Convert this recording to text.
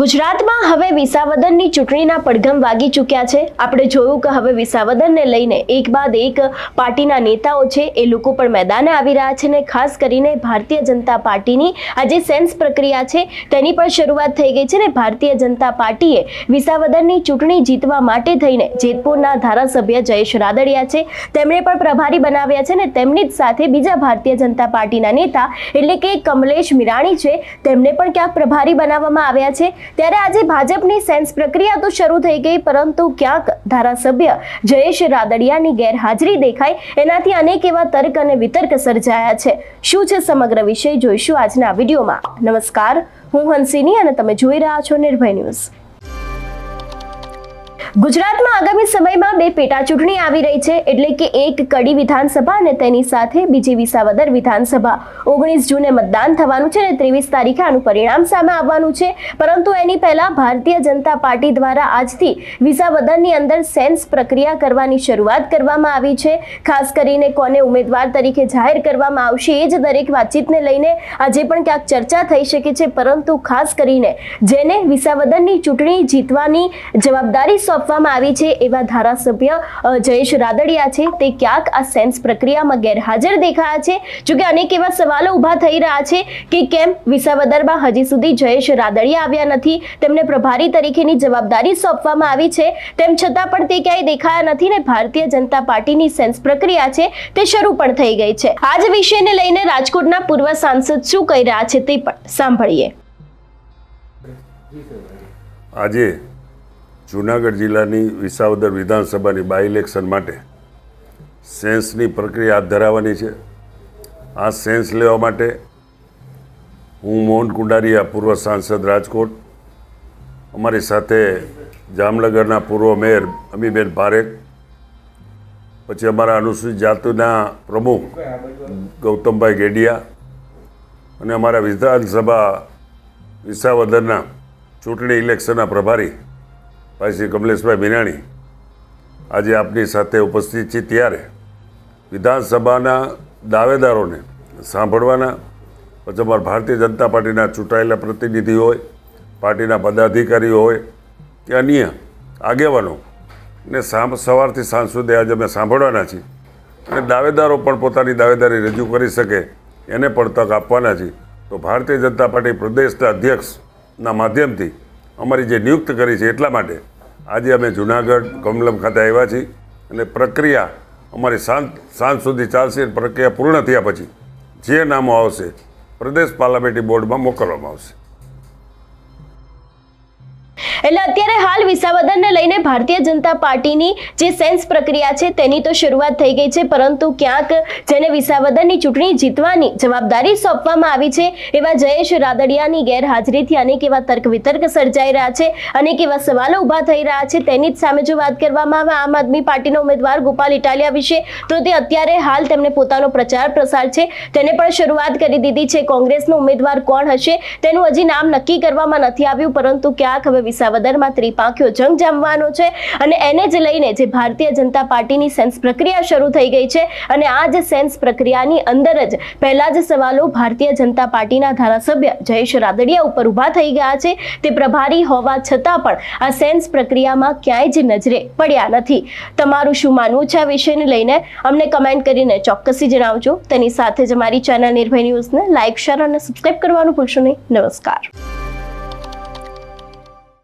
ગુજરાતમાં હવે વિસાવદનની ચૂંટણીના પડઘમ વાગી ચૂક્યા છે. આપણે જોયું કે હવે વિસાવદનને લઈને એક બાદ એક પાર્ટીના નેતાઓ છે એ લોકો પણ મેદાને આવી રહ્યા છે ને ખાસ કરીને ભારતીય જનતા પાર્ટીની આ જે સેન્સ પ્રક્રિયા છે તેની પણ શરૂઆત થઈ ગઈ છે ને ભારતીય જનતા પાર્ટીએ વિસાવદનની ચૂંટણી જીતવા માટે થઈને જેતપુરના ધારાસભ્ય જયેશ રાદડિયા છે. તેમણે પણ પ્રભારી બનાવ્યા છે ને તેમની જ સાથે બીજા ભારતીય જનતા પાર્ટીના નેતા એટલે કે કમલેશ મિરાણી છે. તેમને પણ ક્યાંક પ્રભારી બનાવવામાં આવ્યા છે. ત્યારે આજે ભાજપની સેન્સ પ્રક્રિયા તો શરૂ થઈ ગઈ, પરંતુ ક્યાંક ધારાસભ્ય જયેશ રાદડિયાની ગેરહાજરી દેખાય એનાથી અનેક એવા તર્ક અને વિતર્ક સર્જાયા છે. શું છે સમગ્ર વિષય? જોઈશું આજના વિડીયોમાં. નમસ્કાર. હું હંસિની અને તમે જોઈ રહ્યા છો નિર્ભય ન્યૂઝ. ગુજરાતમાં આગામી સમયમાં બે પેટા ચૂંટણી આવી રહી છે, એટલે કે એક કડી વિધાનસભા અને તેની સાથે બીજી વિસાવદર વિધાનસભા. ઓગણીસ જૂને મતદાન થવાનું છે અને ત્રેવીસ તારીખે આનું પરિણામ સામે આવવાનું છે. પરંતુ એની પહેલા ભારતીય જનતા પાર્ટી દ્વારા આજથી વિસાવદરની અંદર સેન્સ પ્રક્રિયા કરવાની શરૂઆત કરવામાં આવી છે. ખાસ કરીને કોને ઉમેદવાર તરીકે જાહેર કરવામાં આવશે એ જ દરેક વાતચીતને લઈને આજે પણ ક્યાંક ચર્ચા થઈ શકે છે. પરંતુ ખાસ કરીને જેને વિસાવદરની ચૂંટણી જીતવાની જવાબદારી સોંપવામાં આવી છે એવા ધારાસભ્ય જયેશ રાદડિયા છે. તે ક્યાંક આ સેન્સ પ્રક્રિયામાં ગેરહાજર દેખાયા છે? જોકે અનેક એવા સવાલો ઊભા થઈ રહ્યા છે કે કેમ વિસાવદરમાં હજી સુધી જયેશ રાદડિયા આવ્યા નથી? તેમને પ્રભારી તરીકેની જવાબદારી સોંપવામાં આવી છે. તેમ છતાં પણ તે ક્યાંય દેખાયા નથી ને ભારતીય જનતા પાર્ટીની સેન્સ પ્રક્રિયા છે તે શરૂ પણ થઈ ગઈ છે. આ જ વિષયને લઈને રાજકોટના પૂર્વ સાંસદ શું કહી રહ્યા છે તે પણ સાંભળીએ. આજે જૂનાગઢ જિલ્લાની વિસાવદર વિધાનસભાની બાય ઇલેક્શન માટે સેન્સની પ્રક્રિયા હાથ ધરાવવાની છે. આ સેન્સ લેવા માટે હું મોહન કુંડારિયા પૂર્વ સાંસદ રાજકોટ, અમારી સાથે જામનગરના પૂર્વ મેયર અમીબેન પારેખ, પછી અમારા અનુસૂચિત જાતિના પ્રમુખ ગૌતમભાઈ ગેડિયા અને અમારા વિધાનસભા વિસાવદરના ચૂંટણી ઇલેક્શનના પ્રભારી ભાઈ શ્રી કમલેશભાઈ મીરાણી આજે આપની સાથે ઉપસ્થિત છે ત્યારે વિધાનસભાના દાવેદારોને સાંભળવાના, પછી અમારા ભારતીય જનતા પાર્ટીના ચૂંટાયેલા પ્રતિનિધિ હોય, પાર્ટીના પદાધિકારીઓ હોય, કે અન્ય આગેવાનો ને સવારથી સાંજ સુધી આજે અમે સાંભળવાના છીએ. અને દાવેદારો પણ પોતાની દાવેદારી રજૂ કરી શકે, એને પણ તક આપવાના છીએ. તો ભારતીય જનતા પાર્ટી પ્રદેશના અધ્યક્ષના માધ્યમથી અમારી જે નિયુક્ત કરી છે એટલા માટે આજે અમે જુનાગઢ, કમલમ ખાતે આવ્યા છીએ અને પ્રક્રિયા અમારી સાંજ સાંજ સુધી ચાલશે પ્રક્રિયા પૂર્ણ થયા પછી જે નામો આવશે, પ્રદેશ પાર્લામેન્ટરી બોર્ડમાં મોકલવામાં આવશે. એટલે અત્યારે હાલ વિસાવદનને લઈને ભારતીય જનતા પાર્ટીની જે સેન્સ પ્રક્રિયા છે તેની તો શરૂઆત થઈ ગઈ છે, પરંતુ ક્યાંક જેને વિસાવદનની ચૂંટણી જીતવાની જવાબદારી સોંપવામાં આવી છે, એવા જયેશ રાદડિયાની ગેરહાજરીથી અનેક એવા તર્ક વિતર્ક સર્જાઈ રહ્યા છે, અનેક એવા સવાલો ઊભા થઈ રહ્યા છે, તેની જ સામે જો વાત કરવામાં આવે, આમ આદમી પાર્ટીના ઉમેદવાર ગોપાલ ઇટાલિયા વિશે, તો તે અત્યારે હાલ તેમને પોતાનો પ્રચાર પ્રસાર છે, તેને પણ શરૂઆત કરી દીધી છે, કોંગ્રેસનો ઉમેદવાર કોણ હશે, તેનું હજી નામ નક્કી કરવામાં નથી આવ્યું, પરંતુ ક્યાંક હવે વિસાવદરમાં ત્રિપાંખ્યો જંગ જામવાનો છે અને એને જ લઈને જે ભારતીય જનતા પાર્ટીની સેન્સ પ્રક્રિયા શરૂ થઈ ગઈ છે અને આ જ સેન્સ પ્રક્રિયાની અંદર જ પહેલા જ સવાલો ભારતીય જનતા પાર્ટીના ધારાસભ્ય જયેશ રાદડિયા ઉપર ઊભા થઈ ગયા છે. તે પ્રભારી હોવા છતાં પણ આ સેન્સ પ્રક્રિયામાં ક્યાંય જ નજરે પડ્યા નથી. તમારું શું માનવું છે આ વિષયને લઈને? અમને કમેન્ટ કરીને ચોક્કસી જણાવજો. તેની સાથે જ અમારી ચેનલ નિર્ભય ન્યૂઝને લાઇક શેર અને સબસ્ક્રાઇબ કરવાનું ભૂલશો નહીં. નમસ્કાર.